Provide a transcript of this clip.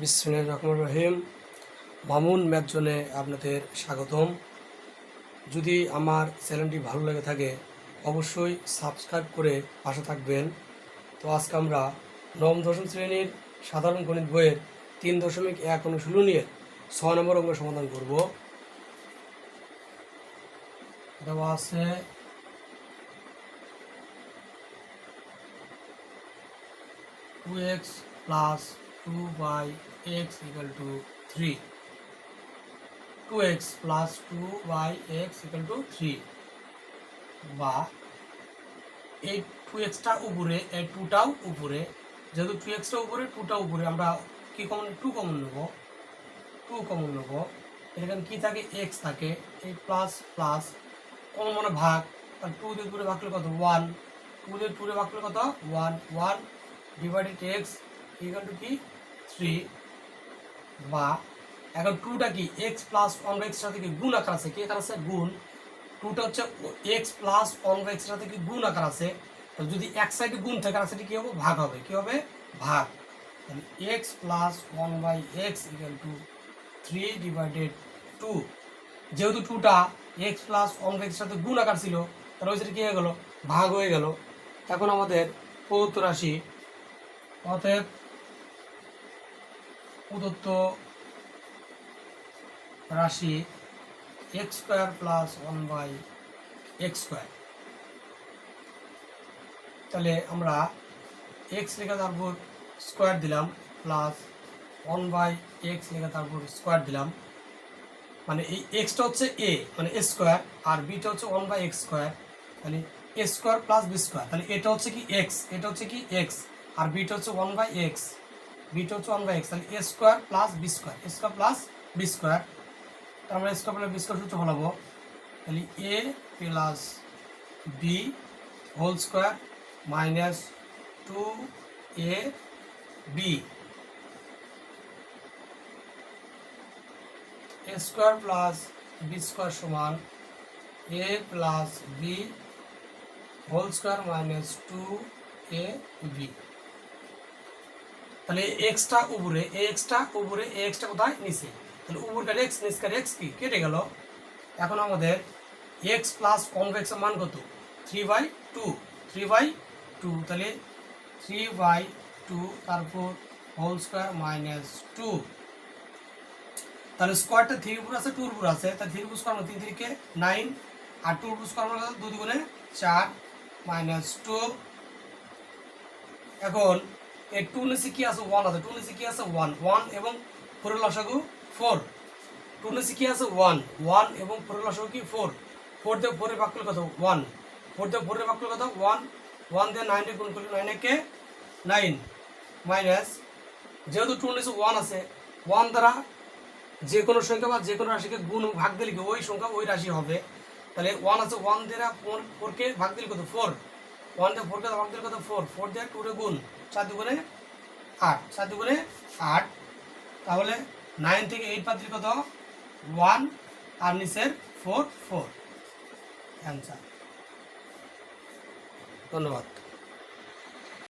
বিসমিল্লাহির রহমানির রহিম। মামুন ম্যাচজোনে আপনাদের স্বাগতম। যদি আমার চ্যানেলটি ভালো লেগে থাকে, অবশ্যই সাবস্ক্রাইব করে পাশে থাকবেন। তো আজকে আমরা নবম, দশম শ্রেণির সাধারণ গণিত বইয়ের তিন দশমিক এক অনুশীলনীর ছয় নম্বর অঙ্গ সমাধান করব। আছে two x plus two by x equal two three two x plus two by x equal two three বা এই টু এক্সটা উপরে, এই টুটাও উপরে। যেহেতু টু এক্সটা উপরে টুটা উপরে, আমরা কি কমন টু কমন নেব। টু কমন নেব। এখানে কি থাকে? এক্স থাকে। এই প্লাস প্লাস কমন মানে ভাগ। আর টু দিয়ে টুরে ভাগ করলে কত? ওয়ান টু দিয়ে টুরে ভাগ করলে কত? One one divided x equal two কি? থ্রি বা এখন টুটা কি? X plus one by extra থেকে গুণ আকার আছে? কি আকার আছে? গুণ। টুটা হচ্ছে x plus one by extra থেকে গুণ আকার আছে? যদি এক সাইডে গুণ থাকে, আর সাইডে কি হবে? ভাগ হবে। কি হবে? ভাগ। X plus one by x equal two three divided two যেহেতু টুটা x plus one by extra গুণ আকার ছিল, তাহলে ওই সাইডে কি হয়ে গেল? ভাগ হয়ে গেল। এখন আমাদের প্রদত্ত রাশি অতএব প্রদত্ত রাশি x square plus one by x square তাহলে আমরা এক্স লেখা তারপর স্কোয়ার দিলাম প্লাস ওয়ান বাই এক্স লেখা তারপর স্কোয়ার দিলাম। মানে এই এক্সটা হচ্ছে এ মানে এ স্কোয়ার আর বিটা হচ্ছে ওয়ান বাই এক্স স্কোয়ার তাহলে a square plus b square তাহলে এটা হচ্ছে কি এক্স এটা হচ্ছে কি এক্স আর বিটা হচ্ছে ওয়ান বাই এক্স বিটা হচ্ছে ওয়ান বাই এক্স তাহলে a square plus b square a square plus b square আমরা স্কোয়ার প্লাস বি স্কোয়ার সূত্র ফলাবো, তাহলে a plus b whole square minus two a b a square plus b square সমান a plus b whole square minus two a b তাহলে এক্সটা উপরে এ extra উপরে এ extra কোথায়? নিচে। তাহলে উপরকার এক্স নিচকার এক্স কি? কেটে গেল। এখন আমাদের এক্স প্লাস কনভেক্স মান কত? Three by two three by two তাহলে থ্রি বাই টু তারপর হোল স্কোয়ার মাইনাস টু তাহলে স্কোয়ারটা থ্রি উপর আছে টুর উপর আছে। তাহলে থ্রি উপর স্কোয়ার তিন তিরিকে নাইন আর টুর উপর স্কোয়ার মানে দু দুগুণে চার মাইনাস টু এখন এই টু নিচে কি আছে? ওয়ান আছে। টু নিচে কি আছে? ওয়ান ওয়ান এবং ফোরের লসাগু ফোর টু নিচে কি আছে? ওয়ান ওয়ান এবং ফোরের লসাগু কি? ফোর ফোর দিয়ে ফোরের ভাগ করলে কত? ওয়ান ফোর দিয়ে ফোরের ভাগ করলে কত? ওয়ান ওয়ান দিয়ে নাইনে গুণ করলে নাইনে কে নাইন মাইনাস যেহেতু টু নিচে ওয়ান আছে ওয়ান দ্বারা যে কোনো সংখ্যা বা যে কোনো রাশিকে গুণ ভাগ দিলে কি ওই সংখ্যা ওই রাশি হবে। তাহলে ওয়ান আছে ওয়ান দিয়ে ফোর ফোরকে ভাগ দিলে কত? ফোর ওয়ান দিয়ে ফোরকে ভাগ দিলে কত? ফোর ফোর দিয়ে টুরে গুণ। চার দুগুণে আট, চার দুগুণে আট। তাহলে নাইন থেকে এইট বাদ কত? ওয়ান আর নিচের ফোর ফোর অ্যান্সার ধন্যবাদ।